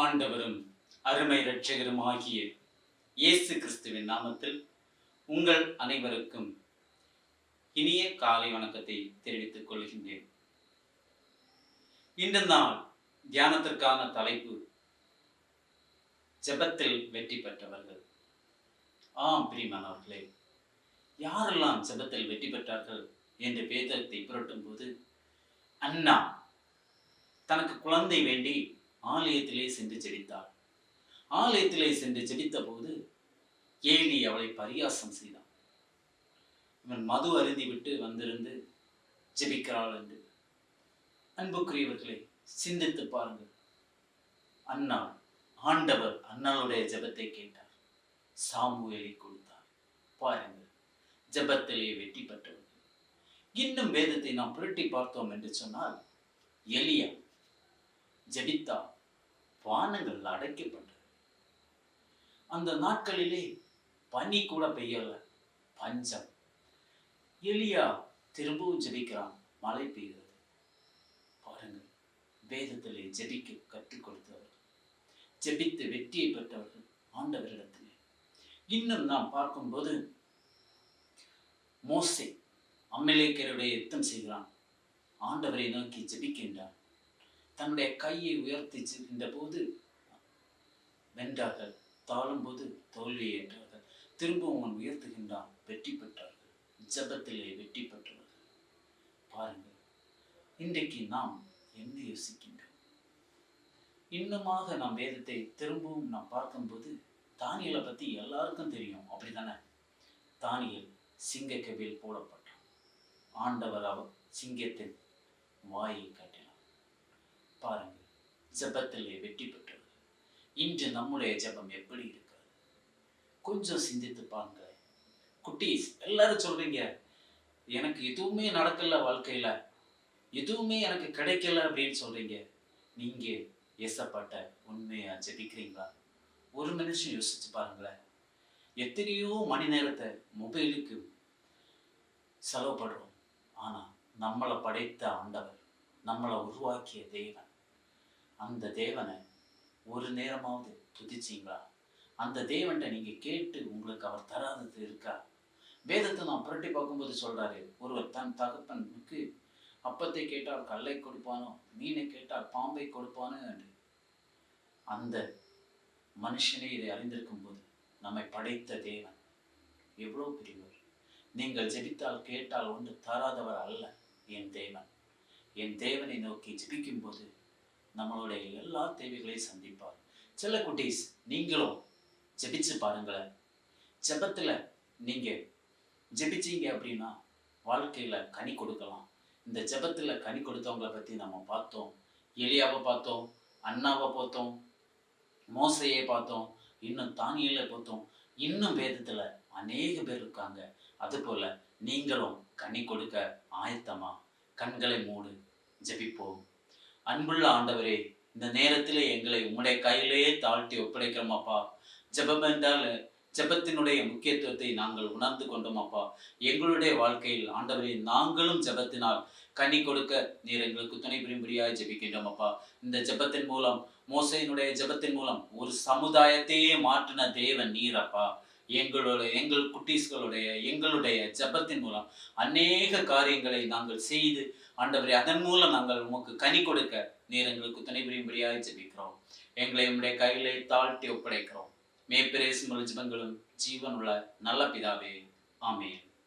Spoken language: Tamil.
ஆண்டவரும் அருமை இரட்சகரும் ஆகிய இயேசு கிறிஸ்துவின் நாமத்தில் உங்கள் அனைவருக்கும் இனிய காலை வணக்கத்தை தெரிவித்துக் கொள்கின்றேன். இந்த நாள் தியானத்திற்கான தலைப்பு ஜெபத்தில் வெற்றி பெற்றவர்கள். ஆம் பிரியமானவர்களே யாரெல்லாம் ஜெபத்தில் வெற்றி பெற்றார்கள் என்ற வேதத்தை புரட்டும் போது அண்ணா தனக்கு குழந்தை வேண்டி ஆலயத்திலே சென்று செடித்தாள் ஆலயத்திலே சென்று செடித்த போது ஏலி அவளை பரியாசம் செய்தான். இவன் மது அருந்தி விட்டு வந்திருந்து ஜெபிக்கிறாள் என்று. அன்புக்குரியவர்களை சிந்தித்து பாருங்கள். அண்ணா ஆண்டவர் அண்ணாளுடைய ஜெபத்தை கேட்டார். சாமுவேலை கொடுத்தார். பாருங்கள் ஜெபத்திலே வெற்றி பெற்றவர்கள். இன்னும் வேதத்தை நாம் புரட்டி பார்த்தோம் என்று சொன்னால் எலியா ஜெபித்தா வானங்கள் அடைக்கப்பட்டது அந்த நாட்களிலே பனி கூட பெய்யல. பஞ்சம். எலியா திரும்பவும் ஜெபிக்கிறான். மழை பெய்கிறது. பாருங்கள் வேதத்திலே ஜெபிக்க கற்றுக் கொடுத்தவர்கள் ஜெபித்து வெற்றியை பெற்றவர்கள் ஆண்டவரிடத்திலே. இன்னும் நாம் பார்க்கும்போது மோசை அம்மிலேக்கருடைய யுத்தம் செய்கிறான். ஆண்டவரை நோக்கி ஜெபிக்கின்றான். தன்னுடைய கையை உயர்த்தி சென்ற போது வென்றார்கள். தாழும் போது தோல்வியை ஏற்றார்கள். திரும்பவும் அவன் உயர்த்துகின்றான். வெற்றி பெற்றார்கள். ஜபத்திலே வெற்றி பெற்றவர்கள். பாருங்கள் இன்றைக்கு நாம் என்ன யோசிக்கின்றோம்? இன்னுமாக நாம் வேதத்தை திரும்பவும் நாம் பார்க்கும்போது தானியலை பத்தி எல்லாருக்கும் தெரியும். அப்படிதானே தானியல் சிங்கக்கவியில் போடப்பட்டான். ஆண்டவர் அவர் சிங்கத்தின் வாயை காட்டினார். பாருங்கள் ஜபத்திலே வெற்றி பெற்றவர் இன்று நம்முடைய ஜெபம் எப்படி இருக்கிறது? கொஞ்சம் சிந்தித்து பாருங்க குட்டீஸ் எல்லாரும் சொல்றீங்க எனக்கு எதுவுமே நடக்கல வாழ்க்கையில. எதுவுமே எனக்கு கிடைக்கல அப்படின்னு சொல்றீங்க. நீங்க ஏசப்பட்ட உண்மையா ஜபிக்கிறீங்களா? ஒரு நிமிஷம் யோசிச்சு பாருங்களேன். எத்தனையோ மணி நேரத்தை மொபைலுக்கு செலவு படுறோம் ஆனா நம்மளை படைத்த ஆண்டவர் நம்மளை உருவாக்கிய தெய்வன் அந்த தேவனை ஒரு நேரமாவது துதிச்சிங்களா? அந்த தேவன்கிட்ட நீங்கள் கேட்டு உங்களுக்கு அவர் தராதது இருக்கா? வேதத்தை நான் புரட்டி பார்க்கும்போது சொல்கிறாரு ஒருவர் தன் தகப்பனுக்கு அப்பத்தை கேட்டால் கல்லை கொடுப்பானோ மீனை கேட்டால் பாம்பை கொடுப்பானோ என்று. அந்த மனுஷனே இதை அறிந்திருக்கும் போது நம்மை படைத்த தேவன் எவ்வளோ பெரியவர். நீங்கள் ஜெபித்தால் கேட்டால் ஒன்று தராதவர் அல்ல என் தேவன். என் தேவனை நோக்கி ஜெபிக்கும் போது நம்மளுடைய எல்லா தேவைகளையும் சந்திப்பார். சில குட்டீஸ் நீங்களும் ஜெபிச்சு பாருங்களேன். ஜெபத்தில் நீங்கள் ஜெபிச்சீங்க அப்படின்னா வாழ்க்கையில் கனி கொடுக்கலாம். இந்த ஜெபத்தில் கனி கொடுத்தவங்களை பற்றி நம்ம பார்த்தோம். எலியாவை பார்த்தோம் அண்ணாவை பார்த்தோம் மோசையை பார்த்தோம் இன்னும் தானியலை பார்த்தோம். இன்னும் வேதத்தில் அநேக பேர் இருக்காங்க. அதுபோல் நீங்களும் கனி கொடுக்க ஆயத்தமாக கண்களை மூடு ஜெபிப்போம். அன்புள்ள ஆண்டவரே இந்த நேரத்திலே எங்களை உம்முடைய கையிலேயே தாழ்த்தி ஒப்படைக்கிறோம் அப்பா. ஜெபம் என்றால் ஜெபத்தினுடைய முக்கியத்துவத்தை நாங்கள் உணர்ந்து கொண்டோம் அப்பா. எங்களுடைய வாழ்க்கையில் ஆண்டவரே நாங்களும் ஜெபத்தினால் கனி கொடுக்க நீர் எங்களுக்கு துணை புரியும்படியாய் ஜபிக்கின்றோம் அப்பா. இந்த ஜெபத்தின் மூலம் மோசையினுடைய ஜெபத்தின் மூலம் ஒரு சமுதாயத்தையே மாற்றின தேவன் நீர் அப்பா. எங்களுடைய எங்கள் குட்டீஸ்களுடைய எங்களுடைய ஜெபத்தின் மூலம் அநேக காரியங்களை நாங்கள் செய்து ஆண்டவரே அதன் மூலம் நாங்கள் உமக்கு கனி கொடுக்க நீர் எங்களுக்கு துணை புரியும்படியாக ஜபிக்கிறோம். எங்களை உடைய கையிலே தாழ்த்தி ஒப்படைக்கிறோம். மேப்பிரேசும் ஜெபங்களும் ஜீவனுள்ள நல்ல பிதாவே. ஆமேன்.